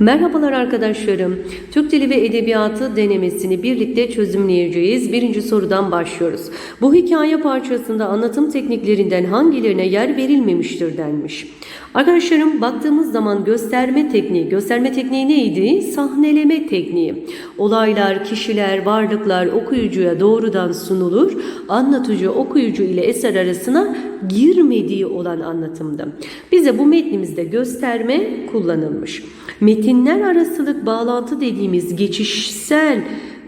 Merhabalar arkadaşlarım. Türk Dili ve Edebiyatı denemesini birlikte çözümleyeceğiz. Birinci sorudan başlıyoruz. Bu hikaye parçasında anlatım tekniklerinden hangilerine yer verilmemiştir denmiş. Arkadaşlarım baktığımız zaman gösterme tekniği, gösterme tekniği neydi? Sahneleme tekniği. Olaylar, kişiler, varlıklar okuyucuya doğrudan sunulur. Anlatıcı okuyucu ile eser arasına girmediği olan anlatımda. Bize bu metnimizde gösterme kullanılmış. Metinler arasılık bağlantı dediğimiz geçişsel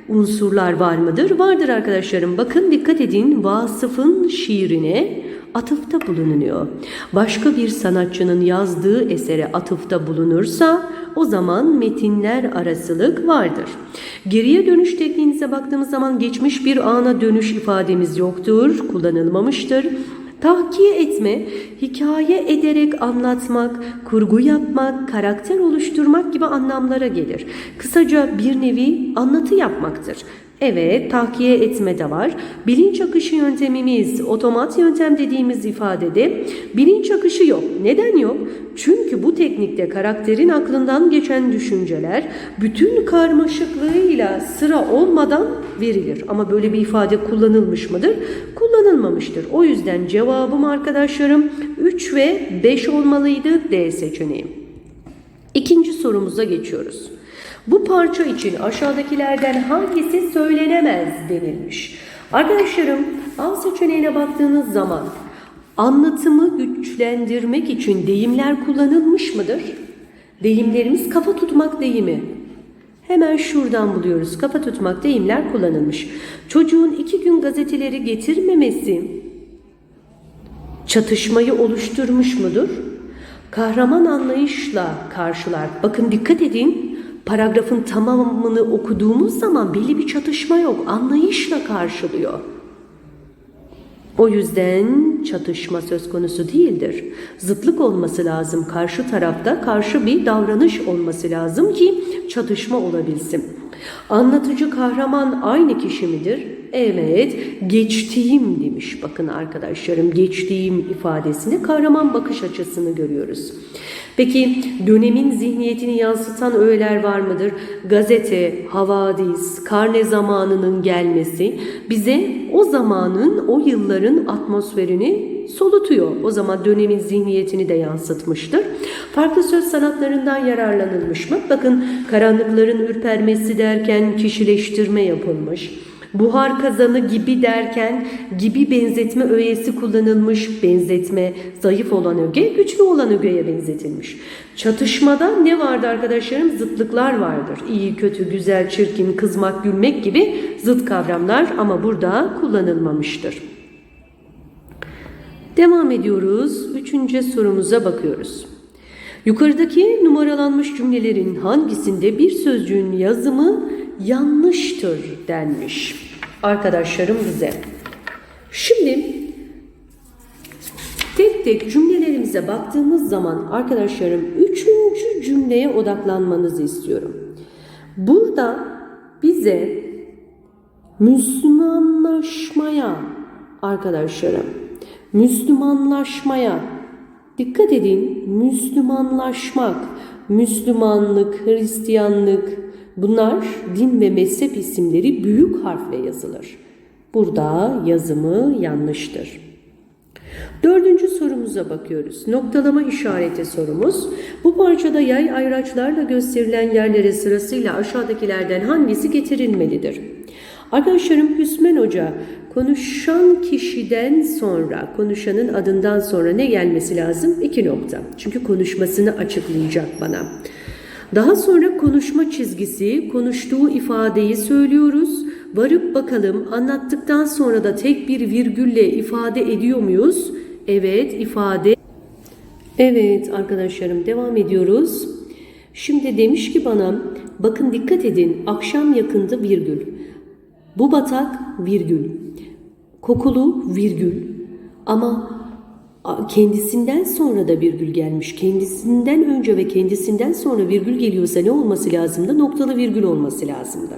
unsurlar var mıdır? Vardır arkadaşlarım. Bakın dikkat edin Vasıf'ın şiirine atıfta bulunuyor. Başka bir sanatçının yazdığı esere atıfta bulunursa o zaman metinler arasılık vardır. Geriye dönüş tekniğinize baktığımız zaman geçmiş bir ana dönüş ifademiz yoktur, kullanılmamıştır. Tahkiye etme, hikaye ederek anlatmak, kurgu yapmak, karakter oluşturmak gibi anlamlara gelir. Kısaca bir nevi anlatı yapmaktır. Evet, tahkiye etme de var. Bilinç akışı yöntemimiz, otomat yöntem dediğimiz ifadede bilinç akışı yok. Neden yok? Çünkü bu teknikte karakterin aklından geçen düşünceler bütün karmaşıklığıyla sıra olmadan verilir. Ama böyle bir ifade kullanılmış mıdır? Kullanılmamıştır. O yüzden cevabım arkadaşlarım 3 ve 5 olmalıydı D seçeneği. İkinci sorumuza geçiyoruz. Bu parça için aşağıdakilerden hangisi söylenemez denilmiş. Arkadaşlarım A seçeneğine baktığınız zaman anlatımı güçlendirmek için deyimler kullanılmış mıdır? Deyimlerimiz kafa tutmak deyimi. Hemen şuradan buluyoruz. Kafa tutmak deyimler kullanılmış. Çocuğun iki gün gazeteleri getirmemesi çatışmayı oluşturmuş mudur? Kahraman anlayışla karşılar. Bakın dikkat edin. Paragrafın tamamını okuduğumuz zaman belli bir çatışma yok. Anlayışla karşılıyor. O yüzden çatışma söz konusu değildir. Zıtlık olması lazım karşı tarafta, karşı bir davranış olması lazım ki çatışma olabilsin. Anlatıcı kahraman aynı kişi midir? Evet, geçtiğim demiş. Bakın arkadaşlarım, geçtiğim ifadesinde kahraman bakış açısını görüyoruz. Peki dönemin zihniyetini yansıtan öğeler var mıdır? Gazete, havadis, karne zamanının gelmesi bize o zamanın, o yılların atmosferini solutuyor. O zaman dönemin zihniyetini de yansıtmıştır. Farklı söz sanatlarından yararlanılmış mı? Bakın karanlıkların ürpermesi derken kişileştirme yapılmış. Buhar kazanı gibi derken gibi benzetme öğesi kullanılmış. Benzetme zayıf olan öge güçlü olan ögeye benzetilmiş. Çatışmada ne vardı arkadaşlarım? Zıtlıklar vardır. İyi, kötü, güzel, çirkin, kızmak, gülmek gibi zıt kavramlar ama burada kullanılmamıştır. Devam ediyoruz. Üçüncü sorumuza bakıyoruz. Yukarıdaki numaralanmış cümlelerin hangisinde bir sözcüğün yazımı yanlıştır denmiş arkadaşlarım bize. Şimdi tek tek cümlelerimize baktığımız zaman arkadaşlarım üçüncü cümleye odaklanmanızı istiyorum. Burada bize Müslümanlaşmaya arkadaşlarım Müslümanlaşmaya dikkat edin Müslümanlaşmak, Müslümanlık, Hristiyanlık bunlar din ve mezhep isimleri büyük harfle yazılır. Burada yazımı yanlıştır. Dördüncü sorumuza bakıyoruz. Noktalama işareti sorumuz. Bu parçada yay ayraçlarla gösterilen yerlere sırasıyla aşağıdakilerden hangisi getirilmelidir? Arkadaşlarım Hüsmen Hoca konuşan kişiden sonra, konuşanın adından sonra ne gelmesi lazım? İki nokta. Çünkü konuşmasını açıklayacak bana. Daha sonra konuşma çizgisi, konuştuğu ifadeyi söylüyoruz. Varıp bakalım anlattıktan sonra da tek bir virgülle ifade ediyor muyuz? Evet ifade. Evet arkadaşlarım devam ediyoruz. Şimdi demiş ki bana bakın dikkat edin akşam yakındı virgül. Bu batak virgül. Kokulu virgül. Ama kendisinden sonra da virgül gelmiş. Kendisinden önce ve kendisinden sonra virgül geliyorsa ne olması lazımdı? Noktalı virgül olması lazımdı.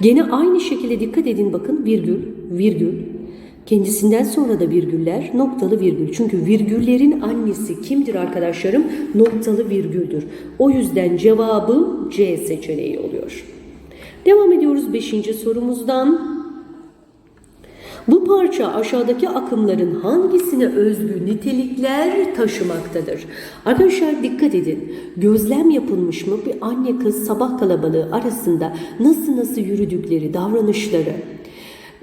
Gene aynı şekilde dikkat edin bakın virgül, virgül. Kendisinden sonra da virgüller noktalı virgül. Çünkü virgüllerin annesi kimdir arkadaşlarım? Noktalı virgüldür. O yüzden cevabım C seçeneği oluyor. Devam ediyoruz 5. sorumuzdan. Bu parça aşağıdaki akımların hangisine özgü nitelikler taşımaktadır? Arkadaşlar dikkat edin. Gözlem yapılmış mı bir anne kız sabah kalabalığı arasında nasıl nasıl yürüdükleri, davranışları,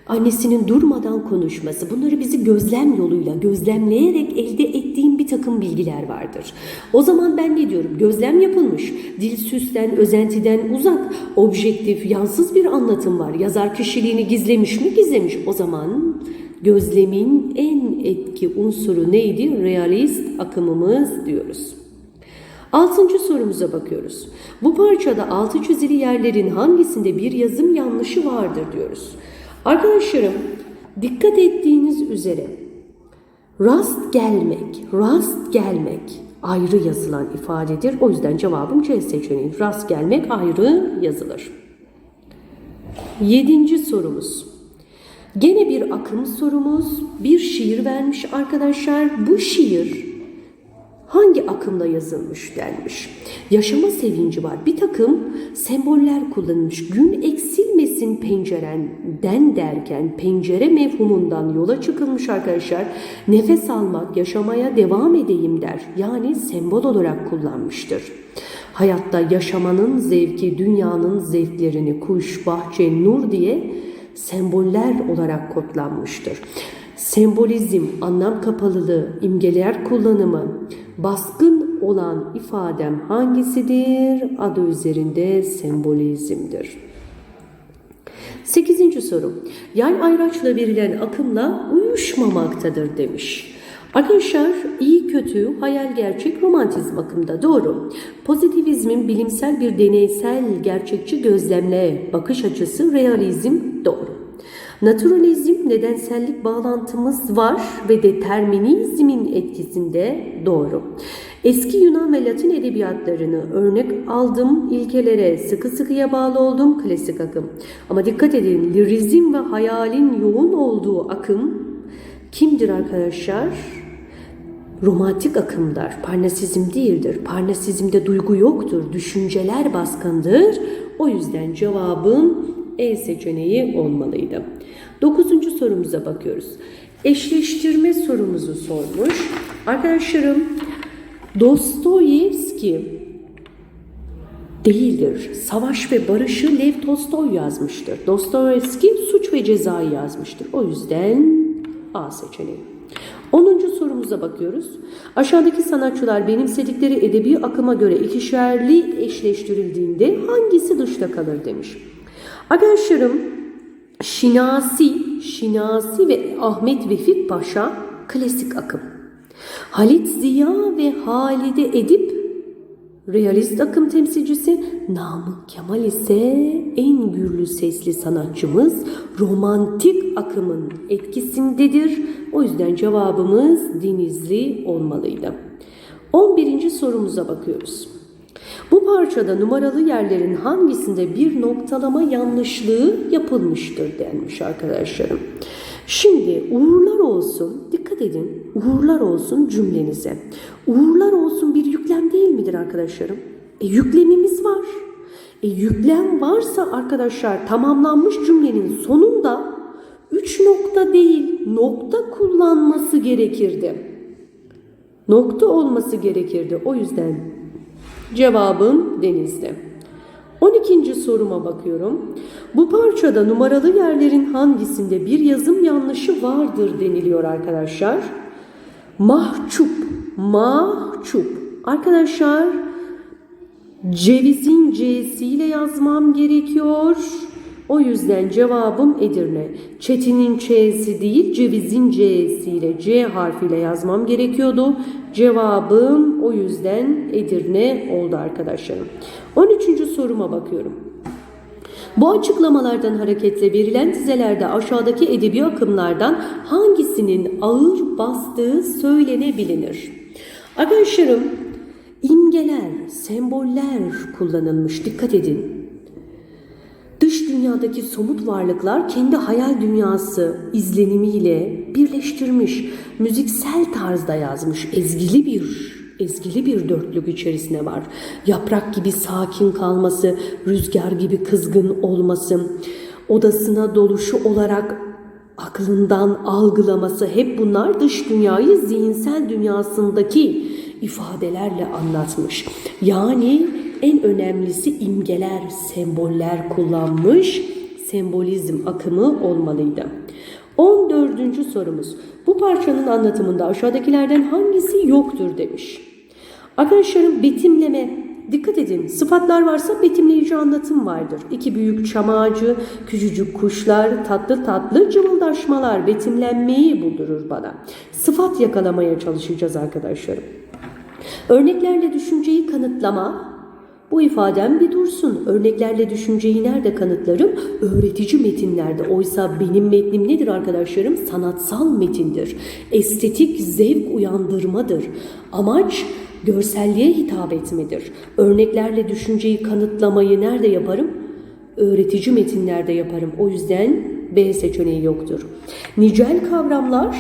annesinin durmadan konuşması bunları bizi gözlem yoluyla gözlemleyerek elde ettiğim bir takım bilgiler vardır. O zaman ben ne diyorum? Gözlem yapılmış. Dil süsten, özentiden uzak, objektif, yansız bir anlatım var. Yazar kişiliğini gizlemiş mi? Gizlemiş. O zaman gözlemin en etki unsuru neydi? Realist akımımız diyoruz. Altıncı sorumuza bakıyoruz. Bu parçada altı çizili yerlerin hangisinde bir yazım yanlışı vardır diyoruz. Arkadaşlarım dikkat ettiğiniz üzere rast gelmek, rast gelmek ayrı yazılan ifadedir. O yüzden cevabım C seçeneği. Rast gelmek ayrı yazılır. Yedinci sorumuz. Gene bir akım sorumuz. Bir şiir vermiş arkadaşlar. Bu şiir hangi akımla yazılmış denmiş. Yaşama sevinci var. Bir takım semboller kullanılmış. Gün eksilmesin pencerenden derken pencere mefhumundan yola çıkılmış arkadaşlar. Nefes almak, yaşamaya devam edeyim der. Yani sembol olarak kullanmıştır. Hayatta yaşamanın zevki, dünyanın zevklerini kuş, bahçe, nur diye semboller olarak kodlanmıştır. Sembolizm, anlam kapalılığı, imgeler kullanımı, baskın olan ifadem hangisidir? Adı üzerinde sembolizmdir. Sekizinci soru. Yay ayraçla verilen akımla uyuşmamaktadır demiş. Arkadaşlar iyi kötü, hayal gerçek, romantizm akımda doğru. Pozitivizmin bilimsel bir deneysel gerçekçi gözlemle bakış açısı realizm doğru. Naturalizm nedensellik bağlantımız var ve determinizmin etkisinde doğru. Eski Yunan ve Latin edebiyatlarını örnek aldım, ilkelere sıkı sıkıya bağlı oldum, klasik akım. Ama dikkat edin, lirizm ve hayalin yoğun olduğu akım kimdir arkadaşlar? Romantik akımdır, parnasizm değildir. Parnasizmde duygu yoktur, düşünceler baskındır. O yüzden cevabım E seçeneği olmalıydı. Dokuzuncu sorumuza bakıyoruz. Eşleştirme sorumuzu sormuş. Arkadaşlarım Dostoyevski değildir. Savaş ve Barış'ı Lev Tolstoy yazmıştır. Dostoyevski Suç ve Ceza'yı yazmıştır. O yüzden A seçeneği. 10. sorumuza bakıyoruz. Aşağıdaki sanatçılar benimsedikleri edebi akıma göre ikişerli eşleştirildiğinde hangisi dışta kalır demiş. Arkadaşlarım Şinasi, Şinasi ve Ahmet Vefik Paşa klasik akım. Halit Ziya ve Halide Edip realist akım temsilcisi, Namık Kemal ise en gürlü sesli sanatçımız romantik akımın etkisindedir. O yüzden cevabımız Denizli olmalıydı. 11. sorumuza bakıyoruz. Bu parçada numaralı yerlerin hangisinde bir noktalama yanlışlığı yapılmıştır denmiş arkadaşlarım. Şimdi uğurlar olsun, dikkat edin, uğurlar olsun cümlenize. Uğurlar olsun bir yüklem değil midir arkadaşlarım? E, yüklemimiz var. E, yüklem varsa arkadaşlar tamamlanmış cümlenin sonunda üç nokta değil nokta kullanması gerekirdi. Nokta olması gerekirdi. O yüzden cevabım denizde. 12. soruma bakıyorum. Bu parçada numaralı yerlerin hangisinde bir yazım yanlışı vardır deniliyor arkadaşlar. Mahcup, mahcup. Arkadaşlar cevizin c'siyle yazmam gerekiyor. O yüzden cevabım Edirne. Çetin'in ç'si değil, cevizin c'siyle c harfiyle yazmam gerekiyordu. Cevabım o yüzden Edirne oldu arkadaşlarım. 13. soruma bakıyorum. Bu açıklamalardan hareketle verilen dizelerde aşağıdaki edebi akımlardan hangisinin ağır bastığı söylenebilir? Arkadaşlarım imgeler, semboller kullanılmış. Dikkat edin. Dış dünyadaki somut varlıklar kendi hayal dünyası izlenimiyle birleştirmiş, müziksel tarzda yazmış, ezgili bir ezgili bir dörtlük içerisine var. Yaprak gibi sakin kalması, rüzgar gibi kızgın olması, odasına doluşu olarak aklından algılaması hep bunlar dış dünyayı zihinsel dünyasındaki ifadelerle anlatmış. Yani en önemlisi imgeler, semboller kullanmış, sembolizm akımı olmalıydı. 14. sorumuz. Bu parçanın anlatımında aşağıdakilerden hangisi yoktur demiş. Arkadaşlarım betimleme Dikkat edin sıfatlar varsa betimleyici anlatım vardır. İki büyük çam ağacı, küçücük kuşlar, tatlı tatlı cıvıldaşmalar betimlenmeyi buldurur bana. Sıfat yakalamaya çalışacağız arkadaşlarım. Örneklerle düşünceyi kanıtlama, bu ifadem bir dursun. Örneklerle düşünceyi nerede kanıtlarım? Öğretici metinlerde. Oysa benim metnim nedir arkadaşlarım? Sanatsal metindir. Estetik zevk uyandırmadır. Amaç görselliğe hitap etmedir. Örneklerle düşünceyi kanıtlamayı nerede yaparım? Öğretici metinlerde yaparım. O yüzden B seçeneği yoktur. Nicel kavramlar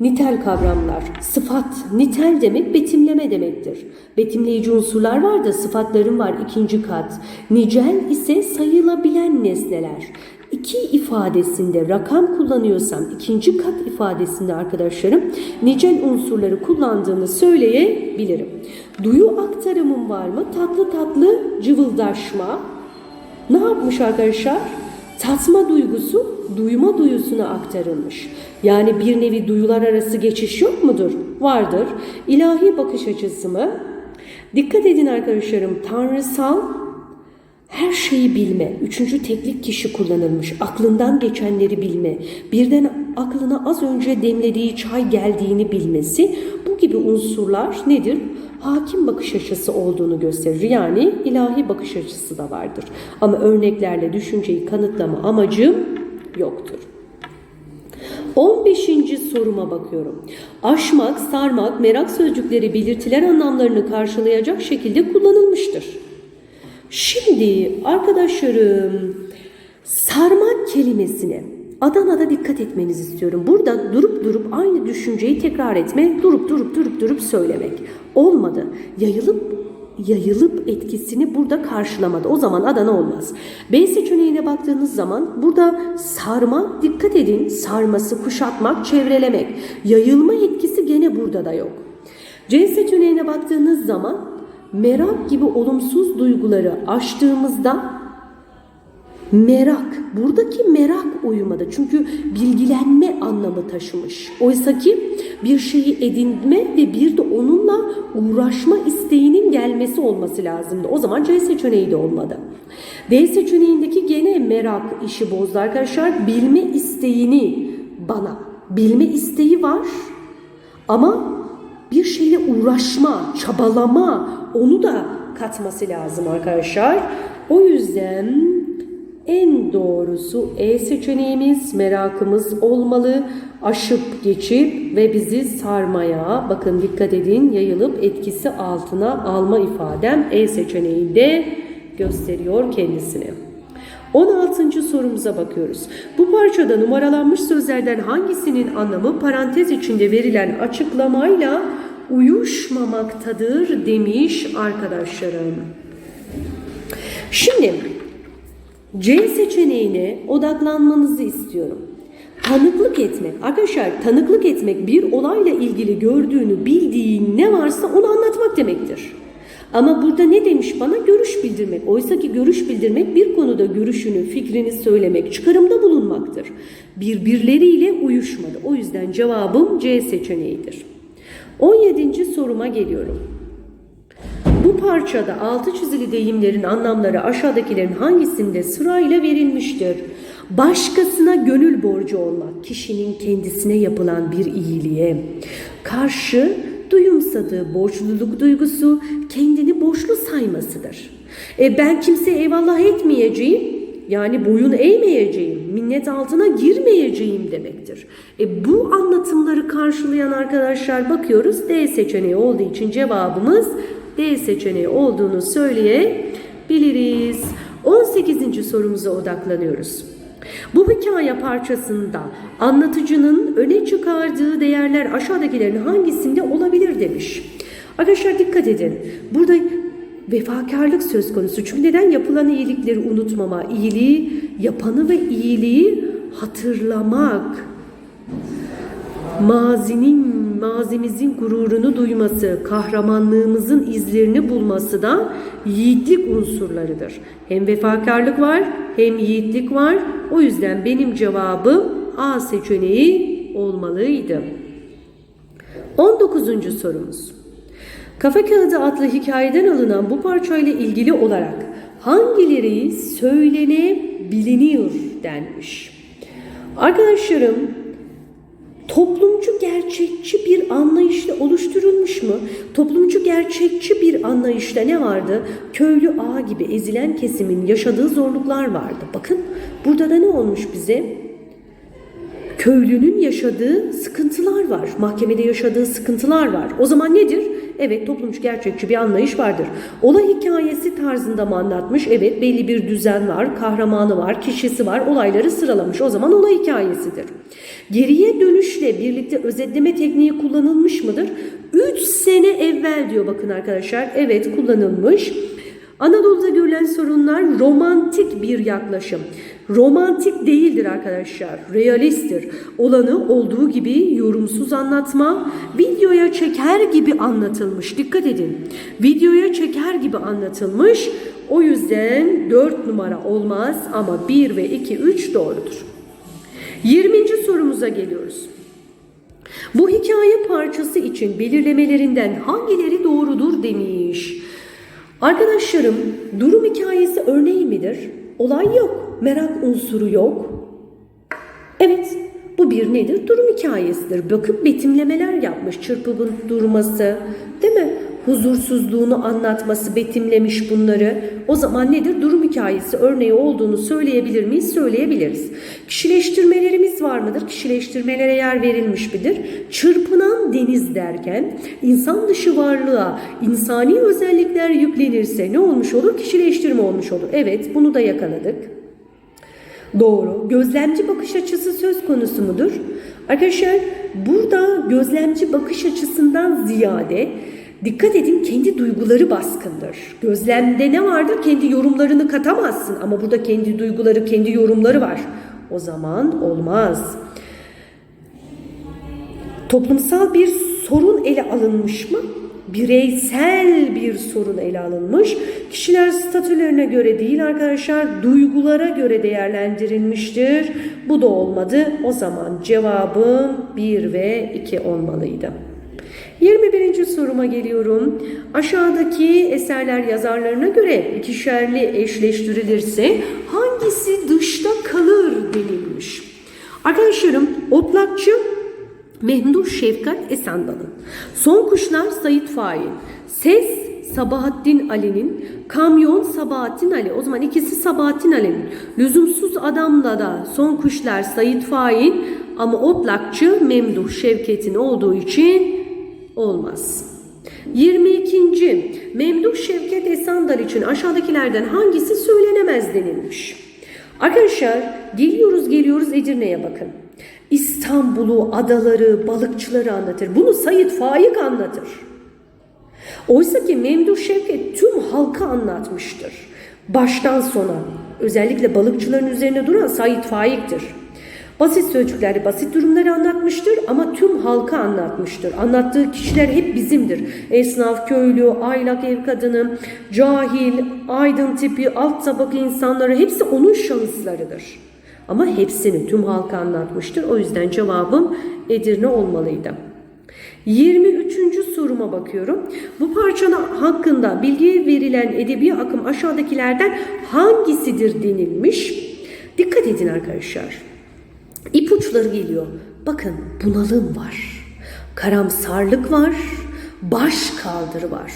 Nitel kavramlar, sıfat, nitel demek betimleme demektir. Betimleyici unsurlar var da sıfatların var ikinci kat. Nicel ise sayılabilen nesneler. İki ifadesinde rakam kullanıyorsam ikinci kat ifadesinde arkadaşlarım nicel unsurları kullandığını söyleyebilirim. Duyu aktarımım var mı? Tatlı tatlı cıvıldaşma. Ne yapmış arkadaşlar? Tatma duygusu duyma duyusuna aktarılmış. Yani bir nevi duyular arası geçiş yok mudur? Vardır. İlahi bakış açısı mı? Dikkat edin arkadaşlarım tanrısal her şeyi bilme. Üçüncü teklik kişi kullanılmış. Aklından geçenleri bilme. Birden aklına az önce demlediği çay geldiğini bilmesi. Bu gibi unsurlar nedir? Hakim bakış açısı olduğunu gösterir. Yani ilahi bakış açısı da vardır. Ama örneklerle düşünceyi kanıtlama amacım yoktur. 15. soruma bakıyorum. Aşmak, sarmak, merak sözcükleri belirtilen anlamlarını karşılayacak şekilde kullanılmıştır. Şimdi arkadaşlarım sarmak kelimesine Adana'da dikkat etmenizi istiyorum. Burada durup durup aynı düşünceyi tekrar etme, durup durup durup durup söylemek. Olmadı. Yayılıp yayılıp etkisini burada karşılamadı. O zaman Adana olmaz. B seçeneğine baktığınız zaman burada sarma, dikkat edin sarması, kuşatmak, çevrelemek. Yayılma etkisi gene burada da yok. C seçeneğine baktığınız zaman merak gibi olumsuz duyguları aştığımızda merak, buradaki merak uyumadı. Çünkü bilgilenme anlamı taşımış. Oysa ki bir şeyi edinme ve bir de onunla uğraşma isteğinin gelmesi olması lazımdı. O zaman C seçeneği de olmadı. D seçeneğindeki gene merak işi bozdu arkadaşlar. Bilme isteğini bana, bilme isteği var ama bir şeyle uğraşma, çabalama onu da katması lazım arkadaşlar. O yüzden en doğrusu E seçeneğimiz merakımız olmalı. Aşıp geçip ve bizi sarmaya bakın dikkat edin yayılıp etkisi altına alma ifadem E seçeneğinde gösteriyor kendisini. 16. sorumuza bakıyoruz. Bu parçada numaralanmış sözlerden hangisinin anlamı parantez içinde verilen açıklamayla uyuşmamaktadır demiş arkadaşlarım. Şimdi C seçeneğine odaklanmanızı istiyorum. Tanıklık etmek. Arkadaşlar tanıklık etmek bir olayla ilgili gördüğünü, bildiğin ne varsa onu anlatmak demektir. Ama burada ne demiş bana? Görüş bildirmek. Oysa ki görüş bildirmek bir konuda görüşünü, fikrini söylemek, çıkarımda bulunmaktır. Birbirleriyle uyuşmadı. O yüzden cevabım C seçeneğidir. 17. soruma geliyorum. Bu parçada altı çizili deyimlerin anlamları aşağıdakilerin hangisinde sırayla verilmiştir? Başkasına gönül borcu olmak, kişinin kendisine yapılan bir iyiliğe karşı duyumsadığı borçluluk duygusu kendini borçlu saymasıdır. E ben kimseye eyvallah etmeyeceğim, yani boyun eğmeyeceğim, minnet altına girmeyeceğim demektir. E bu anlatımları karşılayan arkadaşlar bakıyoruz D seçeneği olduğu için cevabımız D seçeneği olduğunu söyleyebiliriz. 18. sorumuza odaklanıyoruz. Bu hikaye parçasında anlatıcının öne çıkardığı değerler aşağıdakilerin hangisinde olabilir demiş. Arkadaşlar dikkat edin. Burada vefakarlık söz konusu. Çünkü neden yapılan iyilikleri unutmama, iyiliği yapanı ve iyiliği hatırlamak mazinin, mazimizin gururunu duyması, kahramanlığımızın izlerini bulması da yiğitlik unsurlarıdır. Hem vefakarlık var, hem yiğitlik var. O yüzden benim cevabım A seçeneği olmalıydı. 19. sorumuz. Kafa Kağıdı adlı hikayeden alınan bu parçayla ilgili olarak hangileri söylenebiliniyor denmiş. Arkadaşlarım toplumcu gerçekçi bir anlayışla oluşturulmuş mu? Toplumcu gerçekçi bir anlayışta ne vardı? Köylü ağa gibi ezilen kesimin yaşadığı zorluklar vardı. Bakın burada da ne olmuş bize? Köylünün yaşadığı sıkıntılar var. Mahkemede yaşadığı sıkıntılar var. O zaman nedir? Evet toplumcu gerçekçi bir anlayış vardır. Olay hikayesi tarzında mı anlatmış? Evet belli bir düzen var, kahramanı var, kişisi var, olayları sıralamış. O zaman olay hikayesidir. Geriye dönüşle birlikte özetleme tekniği kullanılmış mıdır? 3 sene evvel diyor bakın arkadaşlar. Evet kullanılmış. Anadolu'da görülen sorunlar romantik bir yaklaşım. Romantik değildir arkadaşlar, realisttir. Olanı olduğu gibi yorumsuz anlatma, videoya çeker gibi anlatılmış. Dikkat edin. Videoya çeker gibi anlatılmış. O yüzden 4 numara olmaz ama 1 ve 2, 3 doğrudur. 20. sorumuza geliyoruz. Bu hikaye parçası için belirlemelerinden hangileri doğrudur demiş. Arkadaşlarım durum hikayesi örneği midir? Olay yok, merak unsuru yok. Evet, bu bir nedir? Durum hikayesidir. Bakıp betimlemeler yapmış, çırpıbın durması, değil mi? Huzursuzluğunu anlatması, betimlemiş bunları. O zaman nedir? Durum hikayesi örneği olduğunu söyleyebilir miyiz? Söyleyebiliriz. Kişileştirmelerimiz var mıdır? Kişileştirmelere yer verilmiş midir? Çırpınan deniz derken insan dışı varlığa insani özellikler yüklenirse ne olmuş olur? Kişileştirme olmuş olur. Evet, bunu da yakaladık. Doğru. Gözlemci bakış açısı söz konusu mudur? Arkadaşlar burada gözlemci bakış açısından ziyade dikkat edin kendi duyguları baskındır. Gözlemde ne vardır? Kendi yorumlarını katamazsın ama burada kendi duyguları, kendi yorumları var. O zaman olmaz. Toplumsal bir sorun ele alınmış mı? Bireysel bir sorun ele alınmış. Kişiler statülerine göre değil arkadaşlar, duygulara göre değerlendirilmiştir. Bu da olmadı. O zaman cevabım 1 ve 2 olmalıydı. 21. soruma geliyorum. Aşağıdaki eserler yazarlarına göre ikişerli eşleştirilirse hangisi dışta kalır denilmiş. Arkadaşlarım otlakçı Memduh Şefkat Esendal'ın. Son Kuşlar Sayit Fail. Ses Sabahattin Ali'nin. Kamyon Sabahattin Ali. O zaman ikisi Sabahattin Ali'nin. Lüzumsuz Adamla da Son Kuşlar Sayit Fail ama Otlakçı Memduh Şevket'in olduğu için olmaz. 22. Memduh Şevket Esandal için aşağıdakilerden hangisi söylenemez denilmiş. Arkadaşlar geliyoruz geliyoruz Edirne'ye bakın. İstanbul'u, adaları, balıkçıları anlatır. Bunu Sayit Faik anlatır. Oysa ki Memduh Şevket tüm halka anlatmıştır. Baştan sona. Özellikle balıkçıların üzerine duran Sayit Faik'tir. Basit sözcükleri, basit durumları anlatmıştır ama tüm halka anlatmıştır. Anlattığı kişiler hep bizimdir. Esnaf, köylü, aylak ev kadını, cahil, aydın tipi, alt tabaka insanları hepsi onun şahıslarıdır. Ama hepsini tüm halka anlatmıştır. O yüzden cevabım Edirne olmalıydı. 23. soruma bakıyorum. Bu parçanın hakkında bilgiye verilen edebi akım aşağıdakilerden hangisidir denilmiş. Dikkat edin arkadaşlar. İpuçları geliyor. Bakın bunalım var. Karamsarlık var. Baş kaldırı var.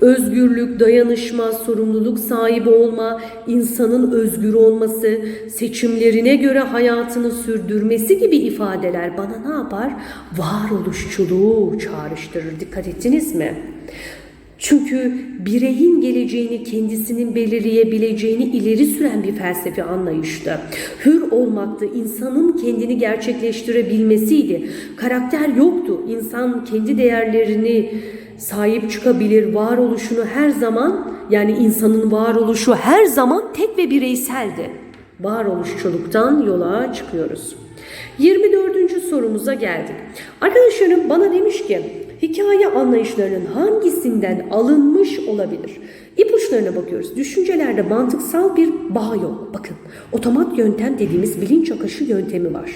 Özgürlük, dayanışma, sorumluluk sahibi olma, insanın özgür olması, seçimlerine göre hayatını sürdürmesi gibi ifadeler bana ne yapar? Varoluşçuluğu çağrıştırır. Dikkat ettiniz mi? Çünkü bireyin geleceğini kendisinin belirleyebileceğini ileri süren bir felsefi anlayıştı. Hür olmaktı, insanın kendini gerçekleştirebilmesiydi. Karakter yoktu. İnsan kendi değerlerini sahip çıkabilir, varoluşunu her zaman yani insanın varoluşu her zaman tek ve bireyseldi. Varoluşçuluktan yola çıkıyoruz. 24. sorumuza geldik. Arkadaşlarım bana demiş ki hikaye anlayışlarının hangisinden alınmış olabilir? İpuçlarına bakıyoruz. Düşüncelerde mantıksal bir bağ yok. Bakın otomat yöntem dediğimiz bilinç akışı yöntemi var.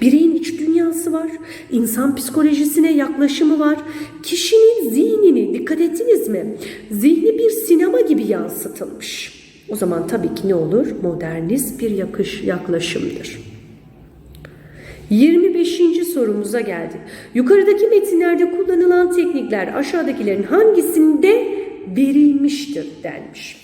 Bireyin iç dünyası var. insan psikolojisine yaklaşımı var. Kişinin zihnini dikkat ettiniz mi? Zihni bir sinema gibi yansıtılmış. O zaman tabii ki ne olur? Modernist bir yakış, yaklaşımdır. 25. sorumuza geldik. Yukarıdaki metinlerde kullanılan teknikler aşağıdakilerin hangisinde verilmiştir denmiş.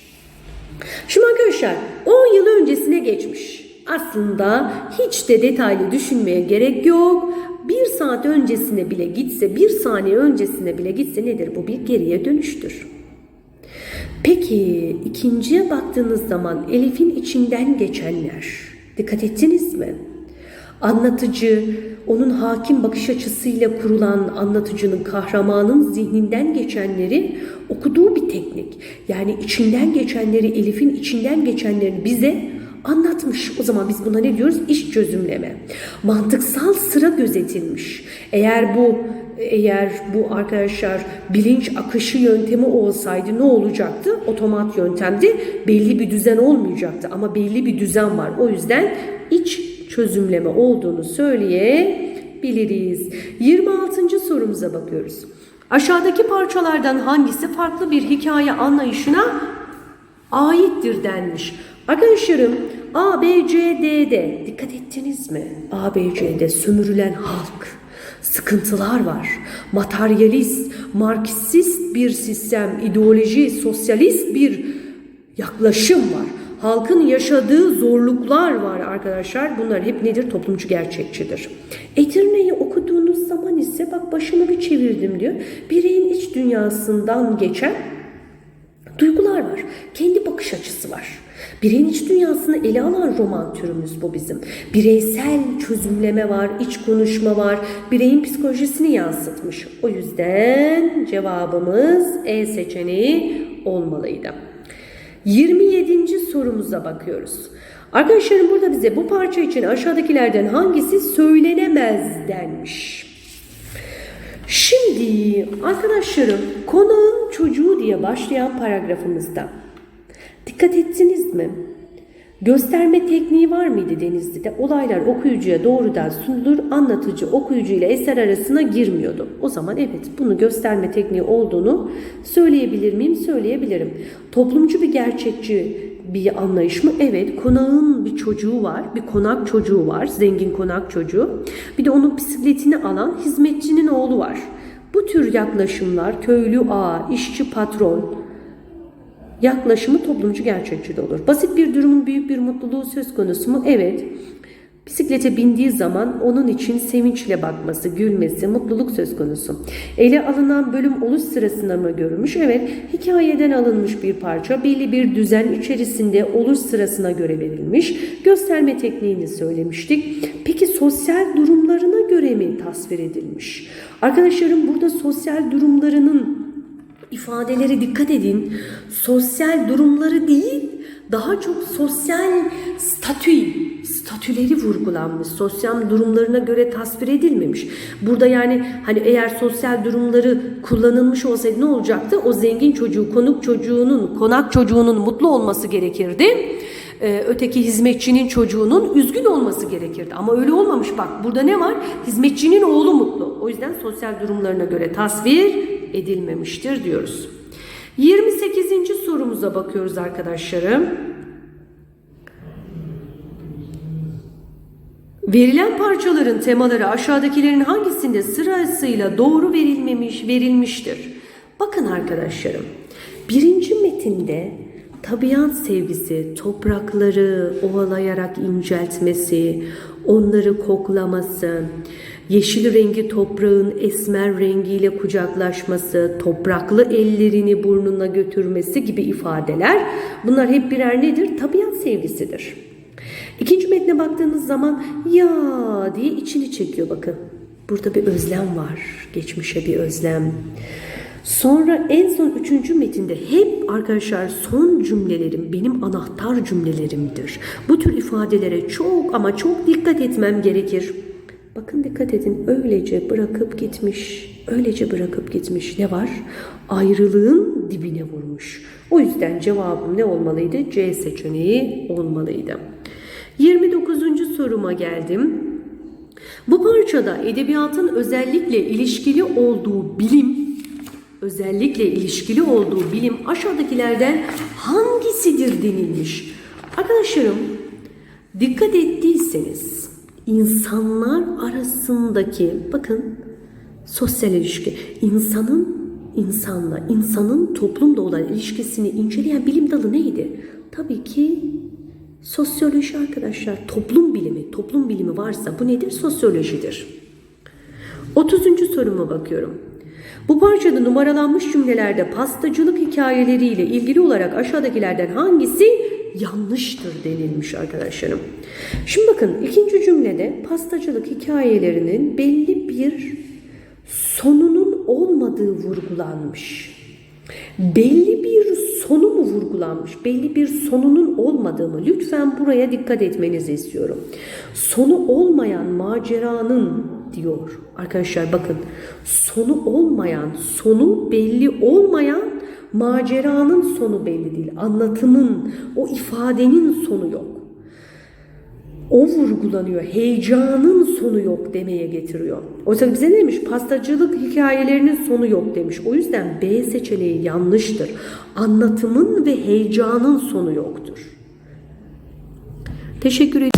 Şimdi arkadaşlar 10 yıl öncesine geçmiş. Aslında hiç de detaylı düşünmeye gerek yok. Bir saat öncesine bile gitse, bir saniye öncesine bile gitse nedir? Bu bir geriye dönüştür. Peki ikinciye baktığınız zaman Elif'in içinden geçenler. Dikkat ettiniz mi? Anlatıcı, onun hakim bakış açısıyla kurulan anlatıcının, kahramanın zihninden geçenleri okuduğu bir teknik. Yani içinden geçenleri, Elif'in içinden geçenlerini bize anlatmış. O zaman biz buna ne diyoruz? İş çözümleme. Mantıksal sıra gözetilmiş. Eğer bu eğer bu arkadaşlar bilinç akışı yöntemi olsaydı ne olacaktı? Otomat yöntemde belli bir düzen olmayacaktı ama belli bir düzen var. O yüzden iç çözümleme olduğunu söyleyebiliriz. 26. sorumuza bakıyoruz. Aşağıdaki parçalardan hangisi farklı bir hikaye anlayışına aittir denmiş. Arkadaşlarım A, B, C, D'de dikkat ettiniz mi? A, B, C'de sömürülen halk, sıkıntılar var. Materyalist, marksist bir sistem, ideoloji, sosyalist bir yaklaşım var. Halkın yaşadığı zorluklar var arkadaşlar. Bunlar hep nedir? Toplumcu gerçekçidir. Edirne'yi okuduğunuz zaman ise bak başımı bir çevirdim diyor. Bireyin iç dünyasından geçen duygular var. Kendi bakış açısı var. Bireyin iç dünyasını ele alan roman türümüz bu bizim. Bireysel çözümleme var, iç konuşma var. Bireyin psikolojisini yansıtmış. O yüzden cevabımız E seçeneği olmalıydı. 27. sorumuza bakıyoruz. Arkadaşlarım burada bize bu parça için aşağıdakilerden hangisi söylenemez denmiş. Şimdi arkadaşlarım konağın çocuğu diye başlayan paragrafımızda dikkat ettiniz mi? Gösterme tekniği var mıydı Denizli'de? Olaylar okuyucuya doğrudan sunulur, anlatıcı okuyucu ile eser arasına girmiyordu. O zaman evet bunu gösterme tekniği olduğunu söyleyebilir miyim? Söyleyebilirim. Toplumcu bir gerçekçi bir anlayış mı? Evet. Konağın bir çocuğu var. Bir konak çocuğu var. Zengin konak çocuğu. Bir de onun bisikletini alan hizmetçinin oğlu var. Bu tür yaklaşımlar köylü ağa, işçi patron, yaklaşımı toplumcu gerçekçi de olur. Basit bir durumun büyük bir mutluluğu söz konusu mu? Evet. Bisiklete bindiği zaman onun için sevinçle bakması, gülmesi, mutluluk söz konusu. Ele alınan bölüm oluş sırasına mı görülmüş? Evet, hikayeden alınmış bir parça belli bir düzen içerisinde oluş sırasına göre verilmiş. Gösterme tekniğini söylemiştik. Peki sosyal durumlarına göre mi tasvir edilmiş? Arkadaşlarım burada sosyal durumlarının ifadeleri dikkat edin. Sosyal durumları değil, daha çok sosyal statü, statüleri vurgulanmış. Sosyal durumlarına göre tasvir edilmemiş. Burada yani hani eğer sosyal durumları kullanılmış olsaydı ne olacaktı? O zengin çocuğu, konuk çocuğunun, konak çocuğunun mutlu olması gerekirdi. Ee, öteki hizmetçinin çocuğunun üzgün olması gerekirdi. Ama öyle olmamış bak. Burada ne var? Hizmetçinin oğlu mutlu. O yüzden sosyal durumlarına göre tasvir edilmemiştir diyoruz. 28. sorumuza bakıyoruz arkadaşlarım. Verilen parçaların temaları aşağıdakilerin hangisinde sırasıyla doğru verilmemiş, verilmiştir? Bakın arkadaşlarım. Birinci metinde tabiat sevgisi, toprakları ovalayarak inceltmesi, onları koklaması, yeşil rengi toprağın esmer rengiyle kucaklaşması, topraklı ellerini burnuna götürmesi gibi ifadeler bunlar hep birer nedir? Tabiat sevgisidir. İkinci metne baktığınız zaman ya diye içini çekiyor bakın. Burada bir özlem var. Geçmişe bir özlem. Sonra en son üçüncü metinde hep arkadaşlar son cümlelerim benim anahtar cümlelerimdir. Bu tür ifadelere çok ama çok dikkat etmem gerekir. Bakın dikkat edin öylece bırakıp gitmiş. Öylece bırakıp gitmiş. Ne var? Ayrılığın dibine vurmuş. O yüzden cevabım ne olmalıydı? C seçeneği olmalıydı. 29. soruma geldim. Bu parçada edebiyatın özellikle ilişkili olduğu bilim, özellikle ilişkili olduğu bilim aşağıdakilerden hangisidir denilmiş. Arkadaşlarım dikkat ettiyseniz insanlar arasındaki bakın sosyal ilişki insanın insanla insanın toplumda olan ilişkisini inceleyen bilim dalı neydi? Tabii ki Sosyoloji arkadaşlar toplum bilimi, toplum bilimi varsa bu nedir? Sosyolojidir. 30. soruma bakıyorum. Bu parçada numaralanmış cümlelerde pastacılık hikayeleriyle ilgili olarak aşağıdakilerden hangisi yanlıştır denilmiş arkadaşlarım. Şimdi bakın ikinci cümlede pastacılık hikayelerinin belli bir sonunun olmadığı vurgulanmış. Belli bir sonu mu vurgulanmış? Belli bir sonunun olmadığı mı? Lütfen buraya dikkat etmenizi istiyorum. Sonu olmayan maceranın diyor. Arkadaşlar bakın sonu olmayan, sonu belli olmayan maceranın sonu belli değil. Anlatımın, o ifadenin sonu yok. O vurgulanıyor. Heyecanın sonu yok demeye getiriyor. Oysa bize ne demiş? Pastacılık hikayelerinin sonu yok demiş. O yüzden B seçeneği yanlıştır. Anlatımın ve heyecanın sonu yoktur. Teşekkür ederim.